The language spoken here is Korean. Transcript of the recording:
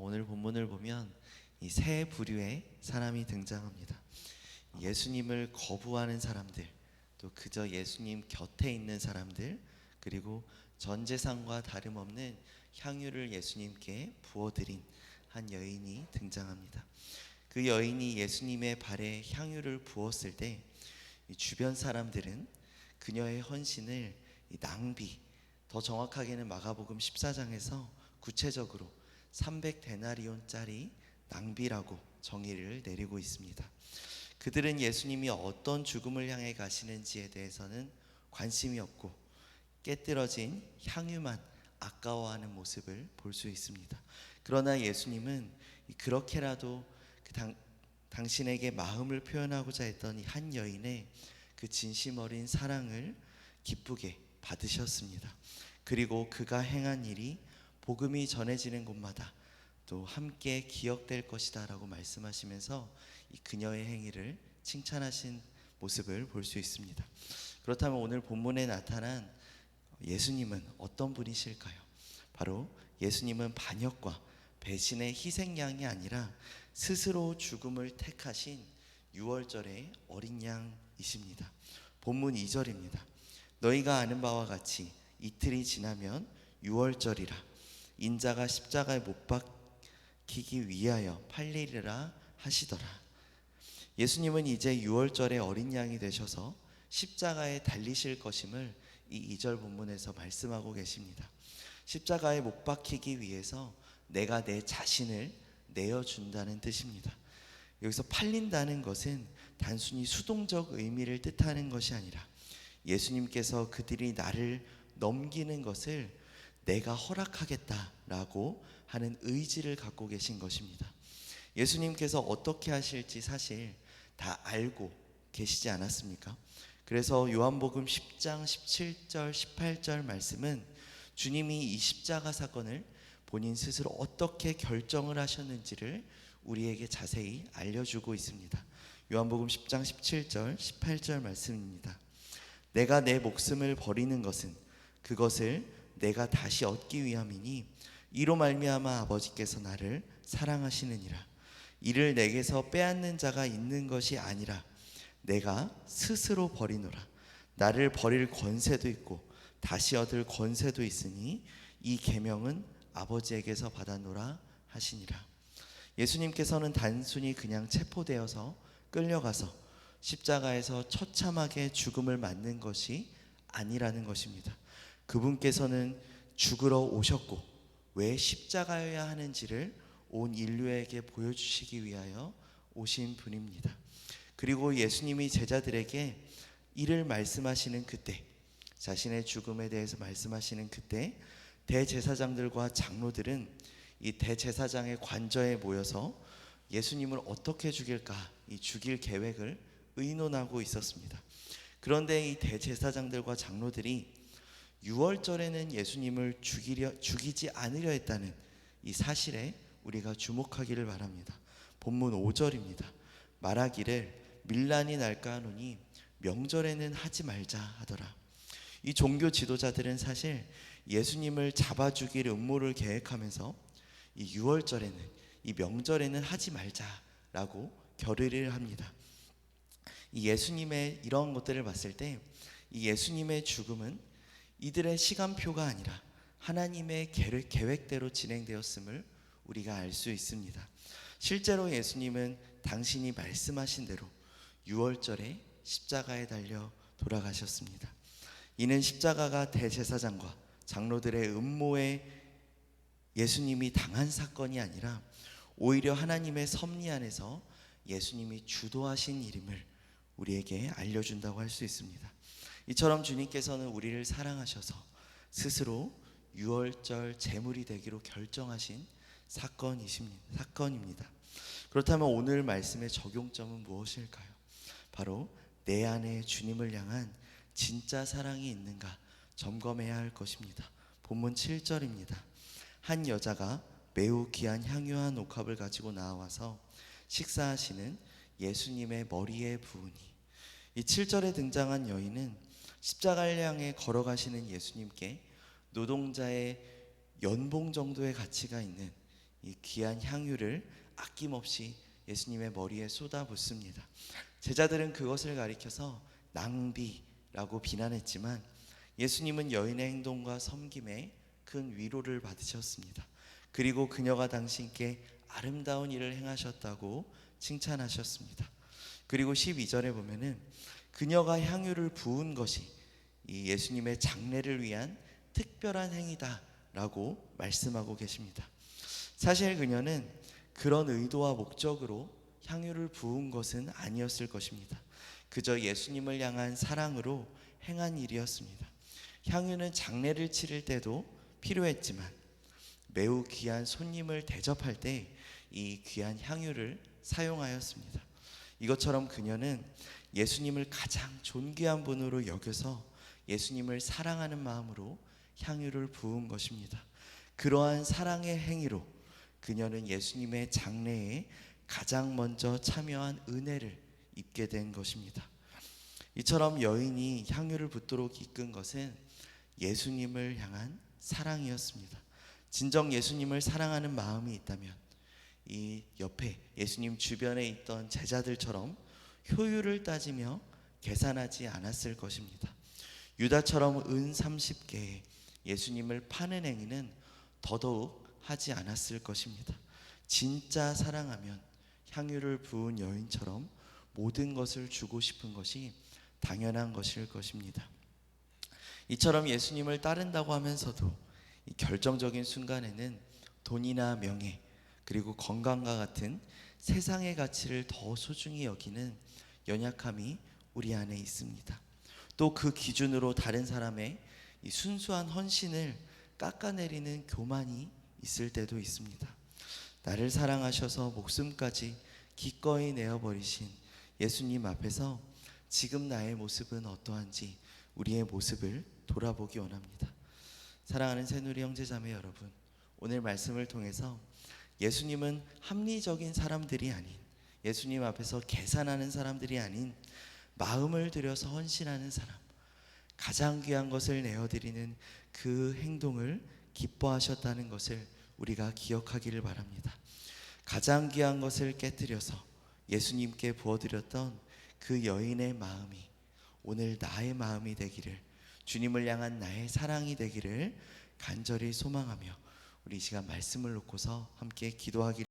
오늘 본문을 보면 이 세 부류의 사람이 등장합니다. 예수님을 거부하는 사람들, 또 그저 예수님 곁에 있는 사람들, 그리고 전제상과 다름없는 향유를 예수님께 부어드린 한 여인이 등장합니다. 그 여인이 예수님의 발에 향유를 부었을 때이 주변 사람들은 그녀의 헌신을 이 낭비, 더 정확하게는 마가복음 14장에서 구체적으로 300데나리온짜리 낭비라고 정의를 내리고 있습니다. 그들은 예수님이 어떤 죽음을 향해 가시는지에 대해서는 관심이 없고 깨뜨려진 향유만 아까워하는 모습을 볼 수 있습니다. 그러나 예수님은 그렇게라도 그 당, 당신에게 마음을 표현하고자 했던 이한 여인의 그 진심 어린 사랑을 기쁘게 받으셨습니다. 그리고 그가 행한 일이 복음이 전해지는 곳마다 또 함께 기억될 것이다라고 말씀하시면서 이 그녀의 행위를 칭찬하신 모습을 볼 수 있습니다. 그렇다면 오늘 본문에 나타난 예수님은 어떤 분이실까요? 바로 예수님은 반역과 배신의 희생양이 아니라 스스로 죽음을 택하신 유월절의 어린 양이십니다. 본문 2절입니다. 너희가 아는 바와 같이 이틀이 지나면 유월절이라 인자가 십자가에 못 박히기 위하여 팔리리라 하시더라. 예수님은 이제 유월절의 어린 양이 되셔서 십자가에 달리실 것임을 이 2절 본문에서 말씀하고 계십니다. 십자가에 못 박히기 위해서 내가 내 자신을 내어 준다는 뜻입니다. 여기서 팔린다는 것은 단순히 수동적 의미를 뜻하는 것이 아니라 예수님께서 그들이 나를 넘기는 것을 내가 허락하겠다라고 하는 의지를 갖고 계신 것입니다. 예수님께서 어떻게 하실지 사실 다 알고 계시지 않았습니까? 그래서 요한복음 10장 17절 18절 말씀은 주님이 이 십자가 사건을 본인 스스로 어떻게 결정을 하셨는지를 우리에게 자세히 알려주고 있습니다. 요한복음 10장 17절 18절 말씀입니다. 내가 내 목숨을 버리는 것은 그것을 내가 다시 얻기 위함이니 이로 말미암아 아버지께서 나를 사랑하시느니라. 이를 내게서 빼앗는 자가 있는 것이 아니라 내가 스스로 버리노라. 나를 버릴 권세도 있고 다시 얻을 권세도 있으니 이 계명은 아버지에게서 받아노라 하시니라. 예수님께서는 단순히 그냥 체포되어서 끌려가서 십자가에서 처참하게 죽음을 맞는 것이 아니라는 것입니다. 그분께서는 죽으러 오셨고 왜 십자가여야 하는지를 온 인류에게 보여주시기 위하여 오신 분입니다. 그리고 예수님이 제자들에게 이를 말씀하시는 그때 자신의 죽음에 대해서 말씀하시는 그때 대제사장들과 장로들은 이 대제사장의 관저에 모여서 예수님을 어떻게 죽일까 이 죽일 계획을 의논하고 있었습니다. 그런데 이 대제사장들과 장로들이 6월절에는 예수님을 죽이려 죽이지 않으려 했다는 이 사실에 우리가 주목하기를 바랍니다. 본문 5절입니다. 말하기를 밀란이 날까 하노니 명절에는 하지 말자 하더라. 이 종교 지도자들은 사실 예수님을 잡아 죽일 음모를 계획하면서 이 6월절에는 이 명절에는 하지 말자라고 결의를 합니다. 이 예수님의 이런 것들을 봤을 때 이 예수님의 죽음은 이들의 시간표가 아니라 하나님의 계획- 계획대로 진행되었음을 우리가 알 수 있습니다. 실제로 예수님은 당신이 말씀하신 대로 6월절에 십자가에 달려 돌아가셨습니다. 이는 십자가가 대제사장과 장로들의 음모에 예수님이 당한 사건이 아니라 오히려 하나님의 섭리 안에서 예수님이 주도하신 일임을 우리에게 알려준다고 할 수 있습니다. 이처럼 주님께서는 우리를 사랑하셔서 스스로 유월절 제물이 되기로 결정하신 사건이십니다. 사건입니다. 그렇다면 오늘 말씀의 적용점은 무엇일까요? 바로 내 안에 주님을 향한 진짜 사랑이 있는가 점검해야 할 것입니다. 본문 7절입니다. 한 여자가 매우 귀한 향유한 옥합을 가지고 나와서 식사하시는 예수님의 머리에 부으니 이 7절에 등장한 여인은 십자가를 향해 걸어가시는 예수님께 노동자의 연봉 정도의 가치가 있는 이 귀한 향유를 아낌없이 예수님의 머리에 쏟아붓습니다. 제자들은 그것을 가리켜서 낭비라고 비난했지만 예수님은 여인의 행동과 섬김에 큰 위로를 받으셨습니다. 그리고 그녀가 당신께 아름다운 일을 행하셨다고 칭찬하셨습니다. 그리고 12절에 보면은 그녀가 향유를 부은 것이 이 예수님의 장례를 위한 특별한 행위다라고 말씀하고 계십니다. 사실 그녀는 그런 의도와 목적으로 향유를 부은 것은 아니었을 것입니다. 그저 예수님을 향한 사랑으로 행한 일이었습니다. 향유는 장례를 치를 때도 필요했지만 매우 귀한 손님을 대접할 때 이 귀한 향유를 사용하였습니다. 이것처럼 그녀는 예수님을 가장 존귀한 분으로 여겨서 예수님을 사랑하는 마음으로 향유를 부은 것입니다. 그러한 사랑의 행위로 그녀는 예수님의 장례에 가장 먼저 참여한 은혜를 입게 된 것입니다. 이처럼 여인이 향유를 붓도록 이끈 것은 예수님을 향한 사랑이었습니다. 진정 예수님을 사랑하는 마음이 있다면 이 옆에 예수님 주변에 있던 제자들처럼 효율을 따지며 계산하지 않았을 것입니다. 유다처럼 은 30개에 예수님을 파는 행위는 더더욱 하지 않았을 것입니다. 진짜 사랑하면 향유를 부은 여인처럼 모든 것을 주고 싶은 것이 당연한 것일 것입니다. 이처럼 예수님을 따른다고 하면서도 이 결정적인 순간에는 돈이나 명예 그리고 건강과 같은 세상의 가치를 더 소중히 여기는 연약함이 우리 안에 있습니다. 또 그 기준으로 다른 사람의 이 순수한 헌신을 깎아내리는 교만이 있을 때도 있습니다. 나를 사랑하셔서 목숨까지 기꺼이 내어버리신 예수님 앞에서 지금 나의 모습은 어떠한지 우리의 모습을 돌아보기 원합니다. 사랑하는 새누리 형제자매 여러분, 오늘 말씀을 통해서 예수님은 합리적인 사람들이 아닌 예수님 앞에서 계산하는 사람들이 아닌 마음을 들여서 헌신하는 사람, 가장 귀한 것을 내어드리는 그 행동을 기뻐하셨다는 것을 우리가 기억하기를 바랍니다. 가장 귀한 것을 깨뜨려서 예수님께 부어드렸던 그 여인의 마음이 오늘 나의 마음이 되기를 주님을 향한 나의 사랑이 되기를 간절히 소망하며 우리 이 시간 말씀을 놓고서 함께 기도하기